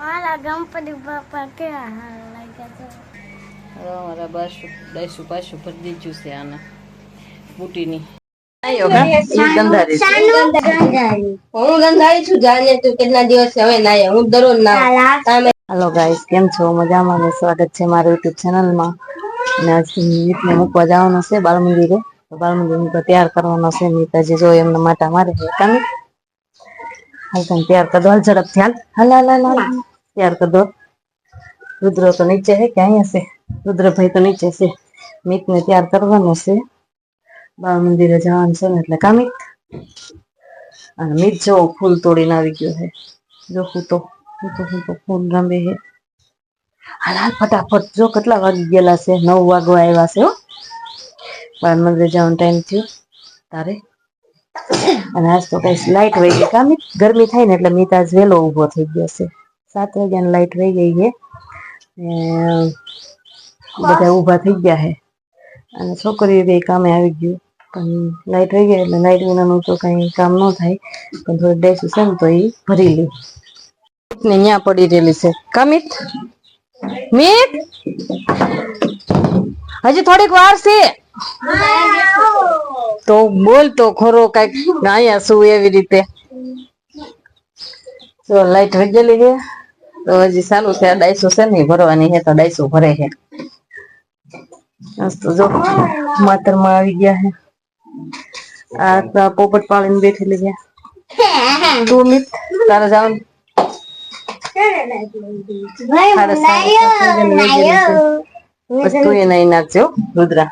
મારા ગણપતિ બાપા કેવા હાલ લાગ્યા હવે અમારા બાસુ ડાયસુ પાછું ભરી દીધું છે આને બુટીની. તું હાલો ગાઈસ કેમ છો? મજામાં ને? સ્વાગત છે મારા યુટ્યુબ ચેનલમાં અને આજ મૂકવા જવાનો છે બાળ મંદિરે બાળ મંદિર મૂકવા તૈયાર કરવાનો છે મિતાજી જો એમને માટા મારે કામી હાલ તૈયાર કરો હાલ ઝડપથી હાલ હાલ હાલ હાલ. તૈયાર કરી દો રુદ્ર તો નીચે છે કે અહીંયા છે રુદ્રભાઈ તો નીચે છે મિતને તૈયાર કરવાનો છે બાળ મંદિરે જવાનું છે ને એટલે કામિત અને મિત જો ફૂલ તોડીને આવી ગયો છે જો હું તો હું તો હું તો ફૂલ રમે છે હાલ ફટાફટ જો કેટલા વાગી ગયેલા છે નવ વાગવા આવ્યા છે હો બાર મંદિરે જવાનો ટાઈમ થયો તારે અને આજ તો કઈ લાઈટ વહી ગઈ કામિત ગરમી થાય ને એટલે મિત આજ વહેલો ઊભો થઈ ગયો છે સાત વાગ્યાની લાઈટ વહી ગઈ છે ને બધા ઊભા થઈ ગયા છે અને છોકરીઓ બે કામે આવી ગયું પણ લાઈટ વહી ગઈ એટલે લાઈટ વિનાનું તો કઈ કામ ન થાય। પણ થોડી ડેસ છે ને તો એ ભરી લે। ને ન્યા પડી રહેલી છે। કમિત મિત? હજી થોડીક વાર છે। તો બોલ તો ખરો કંઈક અહીંયા શું એવી રીતે? તો લાઈટ વગેલી છે? તો હજી ચાલુ છે ડાયસો છે ને ભરવાની છે, તો ડાયસો ભરે છે. તો જો માતરમાં આવી ગયા છે. આ તો પોપટ પાળીને બેઠેલી છે. તું મિત, તારે જાવ તું એ નાખજો રુદ્રા.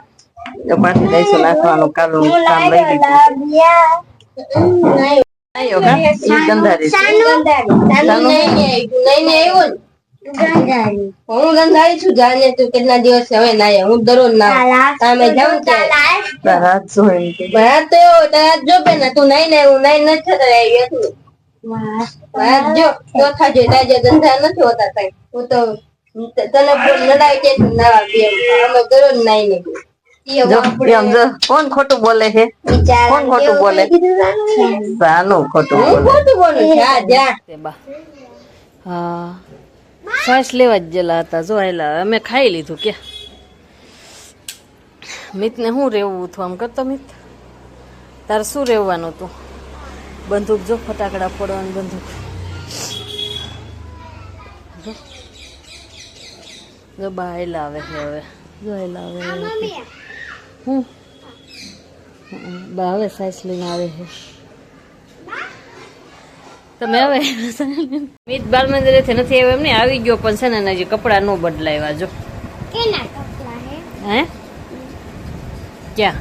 પાછી દઈશું નાખવાનું કાલું કામ લઈ લીધું કા? હું ગંધારી છું જાણે તું કેટલા દિવસ હવે નાય હું દરરોજ ના તમે જાઉં હાથ. શું કે? મારા તો તારા જો બેન તું નાઈ ને હું નાઈ નથી થતો રહી એટલું મારા જો ચોથા જો તાજે ગંધા નથી હોતા કઈ હું તો તને છે નવા બે અમે દરરોજ નાઈ ને જો કોણ ખોટું બોલે છે? કોણ ખોટું બોલે? સાનું ખોટું હું બોલે. ખોટું બોલું? જા જા. તે બા. હા. શ્વાસ લેવા જ ગયેલા હતા જો આયલા અમે ખાઈ લીધું કે. મિતને શું રહેવું હતું આમ કરતો મિત? તારે શું રહેવાનું હતું બંદૂક જો ફટાકડા ફોડવાની બંદૂક. જો. જો બા આયલા આવે છે હવે. જો આયલા આવે હું બા હવે સાઈસ લઈને આવે છે. તમે હવે મિત બાલ મંદિરેથી નથી આવ્યો એમ ને આવી ગયો પણ છે ને હજી કપડાં ન બદલાવ્યા જો. હે? ક્યાં?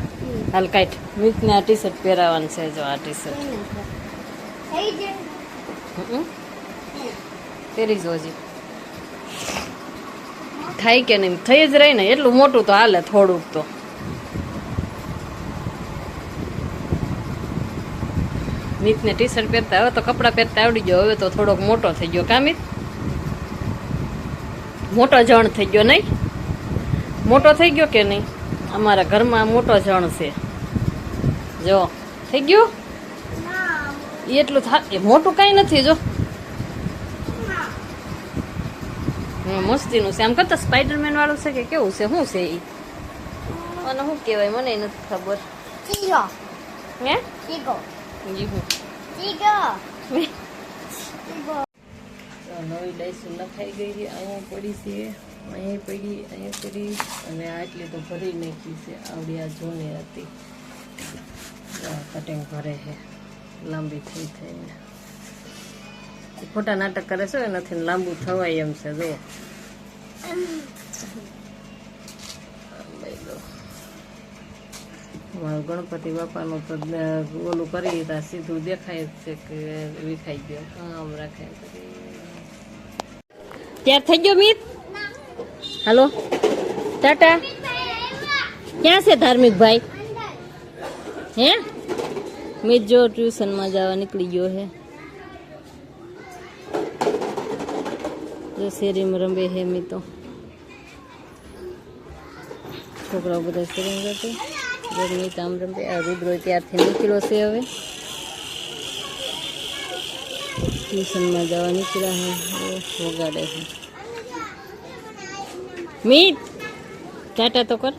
હાલ કાઈટ મિતને આ ટી શર્ટ પહેરાવાનું છે જો આ ટી શર્ટ પહેરી જો હજી. થાય કે નહીં? થઈ જ રહી ને? એટલું મોટું તો હાલે થોડુંક તો. મિતને ટી શર્ટ પહેરતા હવે તો કપડાં પહેરતા આવડી ગયો. હવે તો થોડોક મોટો થઈ ગયો. કા મિત? મોટો જણ થઈ ગયો નહીં? મોટો થઈ ગયો કે નહીં? અમારા ઘરમાં મોટો જણ છે. જો થઈ ગયું? એટલું થાય મોટું કાંઈ નથી જો. મસ્તીનું છે. આમ કરતા સ્પાઈડરમેન વાળું છે કે કેવું છે? શું છે એ અને શું કહેવાય? મને નથી ખબર. હે? નવી ડાઈસું નખાઈ ગઈ અહીંયા પડી છે અહીંયા પડી અહીંયા પડી અને આટલી તો ભરી નાખી છે આવડી આ જૂની હતી. કટિંગ ભરે છે લાંબી થઈ થઈને. ખોટા નાટક કરે છે એનાથી લાંબુ થવાય એમ છે જો અમારું ગણપતિ બાપાનું તો ઓલું કરી તો, સીધું દેખાય છે કે વિખાઈ ગયો. આમ રાખે ત્યાર થઈ ગયો મિત? હાલો. ટાટા. ક્યાં છે ધાર્મિક ભાઈ હે? મિત જો ટ્યુશનમાં જવા નીકળી ગયો હે. જો શેરીમાં રમે હે મિતો. છોકરાઓ બધા શેરીમાં રમે ગરમી તામ રમે આ રુદ્રો ત્યારથી નીકળ્યો છે હવે. ટ્યુશનમાં જવા નીકળ્યા હે ઓ વગાડે છે. મીત, ટાટા તો કર.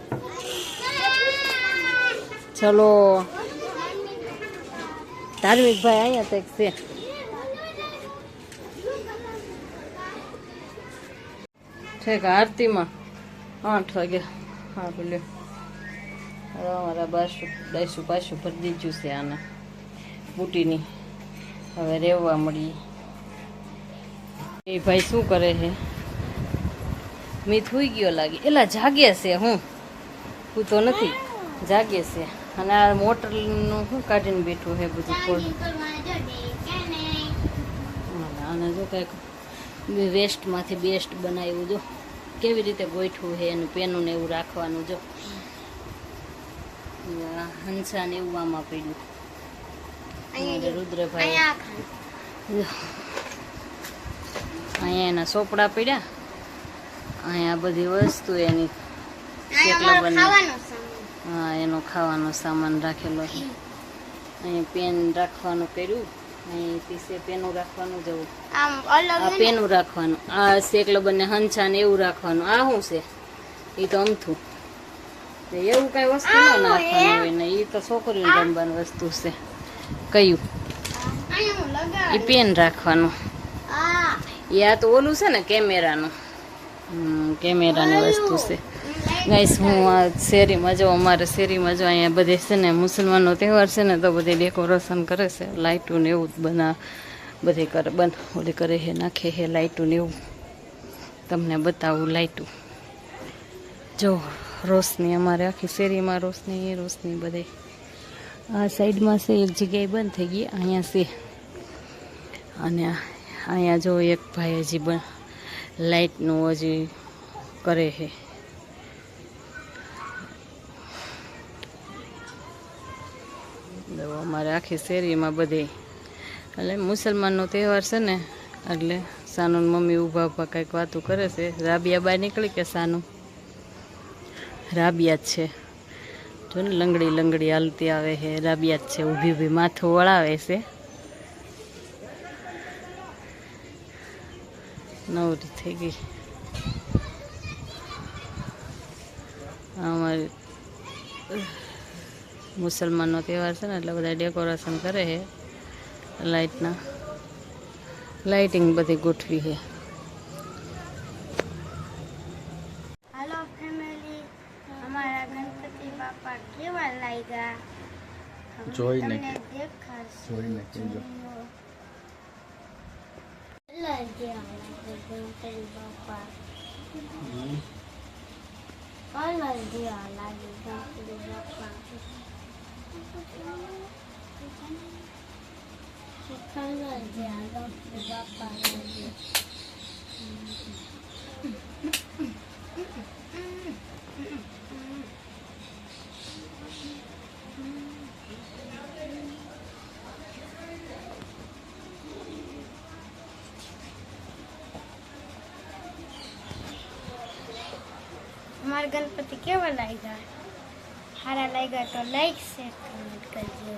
ચલો. ધાર્મિક ભાઈ અહીંયા તો એક છે. ઠીક, આરતીમાં આઠ વાગે. હા બોલ્યો હવે અમારા બાસુ ડાયસું પાછું ભરી દીધું છે આને, બુટીની. હવે રહેવા મળી એ ભાઈ શું કરે છે? મેં થૂઈ ગયો લાગે. એલા જાગે છે હું? હું તો નથી. જાગે છે. અને આ મોટરનું શું કાઢીને બેઠું છે બધું ફોડ આને જો કંઈક વેસ્ટમાંથી બેસ્ટ બનાવ્યું જો. કેવી રીતે ગોઠવું છે એનું પેનું ને એવું રાખવાનું જો. આ હંસા એવું આમાં પડ્યું રુદ્રભાઈ અહીંયા એના સોપડા પડ્યા. અહીંયા બધી વસ્તુ એની કેટલા બને હા એનો ખાવાનો સામાન રાખેલો છે. અહીંયા પેન રાખવાનું કર્યું. અહીં પીસે પેનું રાખવાનું જવું આ પેનું રાખવાનું. આ શેકલો બંને હંછા ને એવું રાખવાનું. આ શું છે? એ તો અમથું એવું કઈ વસ્તુ ન નાખવાનું હોય ને એ તો છોકરીઓ રમવાની વસ્તુ છે. કયું? એ પેન રાખવાનું. એ આ તો ઓલું છે ને કેમેરાનું. કેમેરાની વસ્તુ છે. ગાઈસ હું આ શેરીમાં જો અમારે શેરીમાં જો અહીંયા બધે છે ને મુસલમાનનો તહેવાર છે ને તો બધે ડેકોરેશન કરે છે. લાઇટું ને એવું જ બના બધે કરે બન ઓલી કરે હે નાખે હે લાઇટું ને એવું. તમને બતાવું લાઇટું. જો રોશની અમારે આખી શેરીમાં રોશની રોશની બધે. આ સાઈડમાં છે, એક જગ્યાએ બંધ થઈ ગઈ, અહીંયા છે. અને અહીંયા જો એક ભાઈ હજી બ લાઇટનું હજી કરે છે. અમારે આખી શેરીમાં બધે. એટલે મુસલમાનનો તહેવાર છે ને, એટલે સાનું મમ્મી ઊભા ઊભા કંઈક વાતું કરે છે. રાબિયા બહાર નીકળી કે સાનું? રાબિયા જ છે. જો ને લંગડી લંગડી હાલતી આવે છે રાબિયા જ છે, ઊભી ઊભી માથું વળાવે છે. નવરી થઈ ગઈ. અમારી મુસલમાનનો તહેવાર છે ને, એટલે બધા ડેકોરેશન કરે છે લાઇટના લાઇટિંગ બધી ગોઠવી છે. હવે જોઈને તમને દેખાડશે. જોઈને કહેજો. અમારા ગણપતિ કેવા લાગ્યા? સારા લાગ્યા તો લાઈક શેર કમેન્ટ કરજો.